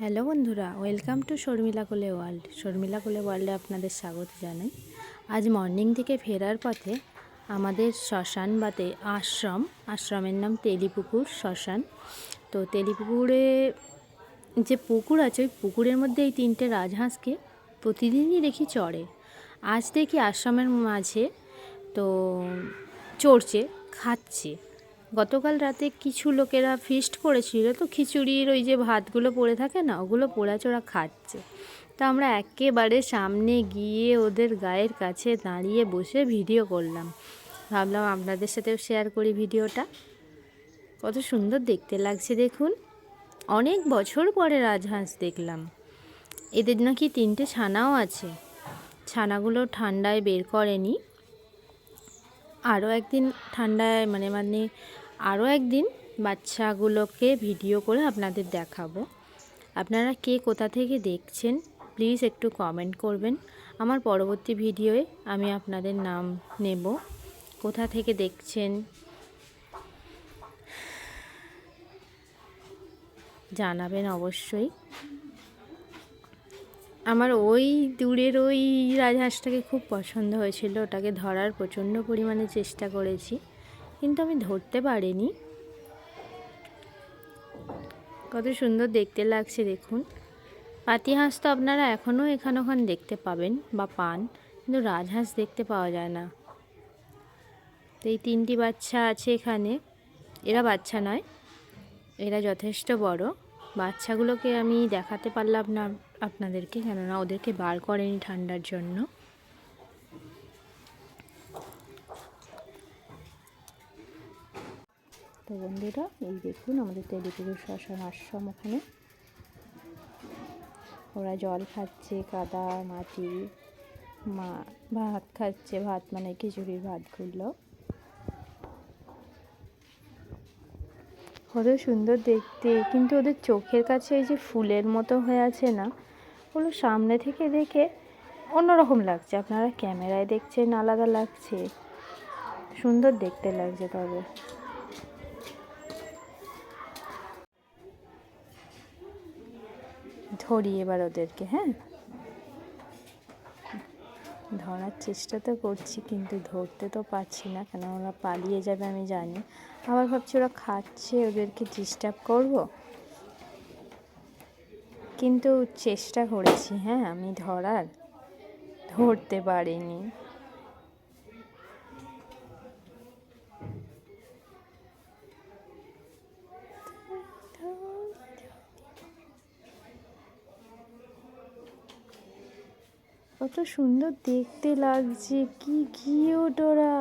Hello বন্ধুরা, welcome to Sharmila কোলে world. Sharmila কোলে ওয়ার্ল্ডে আপনাদের স্বাগত জানাই। আজ মর্নিং থেকে ফেরার পথে আমাদের শ্মশান বা আশ্রম, আশ্রমের নাম তেলিপুকুর শ্মশান। তো তেলিপুকুরে যে পুকুর আছে, ওই পুকুরের মধ্যে এই তিনটে রাজহাঁসকে প্রতিদিনই দেখি চড়ে। আজ দেখি আশ্রমের মাঝে তো চড়ছে, খাচ্ছে। গতকাল রাতে কিছু লোকেরা ফিস্ট করেছিল, তো খিচুড়ির ওই যে ভাতগুলো পড়ে থাকে না, ওগুলো পোড়াচোড়া খাচ্ছে। তো আমরা একেবারে সামনে গিয়ে ওদের গায়ের কাছে দাঁড়িয়ে বসে ভিডিও করলাম। ভাবলাম আপনাদের সাথেও শেয়ার করি ভিডিওটা কত সুন্দর দেখতে লাগছে, দেখুন। অনেক বছর পরে রাজহাঁস দেখলাম। এদের নাকি তিনটে ছানাও আছে। ছানাগুলো ঠান্ডায় বের করেনি। আরও একদিন ঠান্ডায় মানে মানে আরও একদিন বাচ্চাগুলোকে ভিডিও করে আপনাদের দেখাবো। আপনারা কে কোথা থেকে দেখছেন, প্লিজ একটু কমেন্ট করবেন। আমার পরবর্তী ভিডিওয়ে আমি আপনাদের নাম নেব। কোথা থেকে দেখছেন? জানাবেন অবশ্যই। আমার ওই দূরের ওই রাজহাঁসটাকে খুব পছন্দ হয়েছিল। ওটাকে ধরার প্রচণ্ড পরিমাণে চেষ্টা করেছি, কিন্তু আমি ধরতে পারিনি। কত সুন্দর দেখতে লাগছে, দেখুন। পাতি হাঁস তো আপনারা এখনও এখানে ওখানে দেখতে পাবেন বা পান, কিন্তু রাজহাঁস দেখতে পাওয়া যায় না। তো এই তিনটি বাচ্চা আছে এখানে। এরা বাচ্চা নয়, এরা যথেষ্ট বড়। বাচ্চাগুলোকে আমি দেখাতে পারলাম না। আপনাদেরকে, কেননা ওদেরকে বার করেনি ঠান্ডার জন্য। তো বন্ধুরা, এই দেখুন আমাদের তেলিপুকুর শ্মশান আশ্রম ওখানে। ওরা জল খাচ্ছে, কাদা, মাটি, মা, ভাত খাচ্ছে, ভাত মানে খিচুড়ির ভাতগুলো। কত সুন্দর দেখতে, কিন্তু ওদের চোখের কাছে এই যে ফুলের মতো হয়ে আছে না ওগুলো সামনে থেকে দেখে অন্যরকম লাগছে। আপনারা ক্যামেরায় দেখছেন, আলাদা লাগছে। সুন্দর দেখতে লাগছে তবে। ধরি এবার ওদেরকে হ্যাঁ? ধরার চেষ্টা তো করছি, কিন্তু ধরতে তো পারছি না। কেন ওরা পালিয়ে যাবে আমি জানি। আবার ভাবছি ওরা খাচ্ছে, ওদেরকে ডিস্টার্ব করব? কিন্তু চেষ্টা করেছি হ্যাঁ আমি ধরার। ধরতে পারিনি। কত সুন্দর দেখতে লাগছে, কি কিউট ওরা?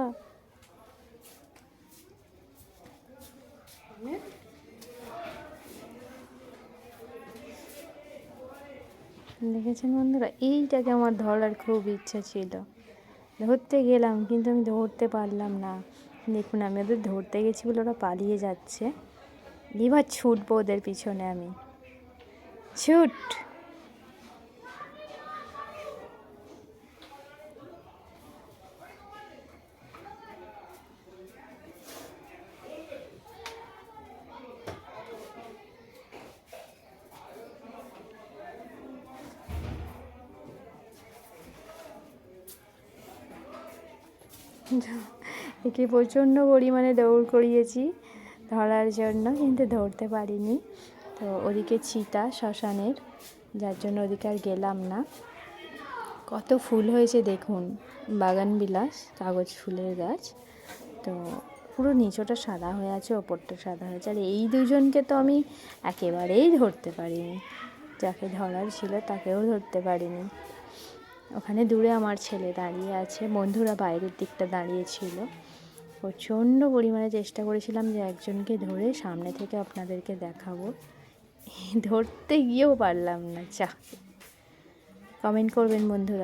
দেখেছেন বন্ধুরা? এইটাকে আমার ধরার খুব ইচ্ছা ছিল। ধরতে গেলাম, কিন্তু আমি ধরতে পারলাম না। দেখুন, আমি ওদের ধরতে গেছি বলে ওরা পালিয়ে যাচ্ছে। এবার ছুটবো ওদের পিছনে আমি। ছুট! একে প্রচণ্ড পরিমাণে দৌড় করিয়েছি, ধরার জন্য কিন্তু ধরতে পারিনি। তো ওদিকে চিতা শ্মশানের, যার জন্য ওদিকে আর গেলাম না। কত ফুল হয়েছে দেখুন, বাগান বিলাস, কাগজ ফুলের গাছ। তো পুরো নিচটা সাদা হয়ে আছে, ওপরটা সাদা হয়েছে আর এই দুজনকে তো আমি একেবারেই ধরতে পারিনি। যাকে ধরার ছিল তাকেও ধরতে পারিনি। ওখানে দূরে আমার ছেলে দাঁড়িয়ে আছে, বন্ধুরা বাইরের দিকটা দাঁড়িয়েছিল প্রচণ্ড পরিমাণে চেষ্টা করেছিলাম যে একজনকে ধরে সামনে থেকে আপনাদেরকে দেখাবো। ধরতে গিয়েও পারলাম না চা কমেন্ট করবেন বন্ধুরা।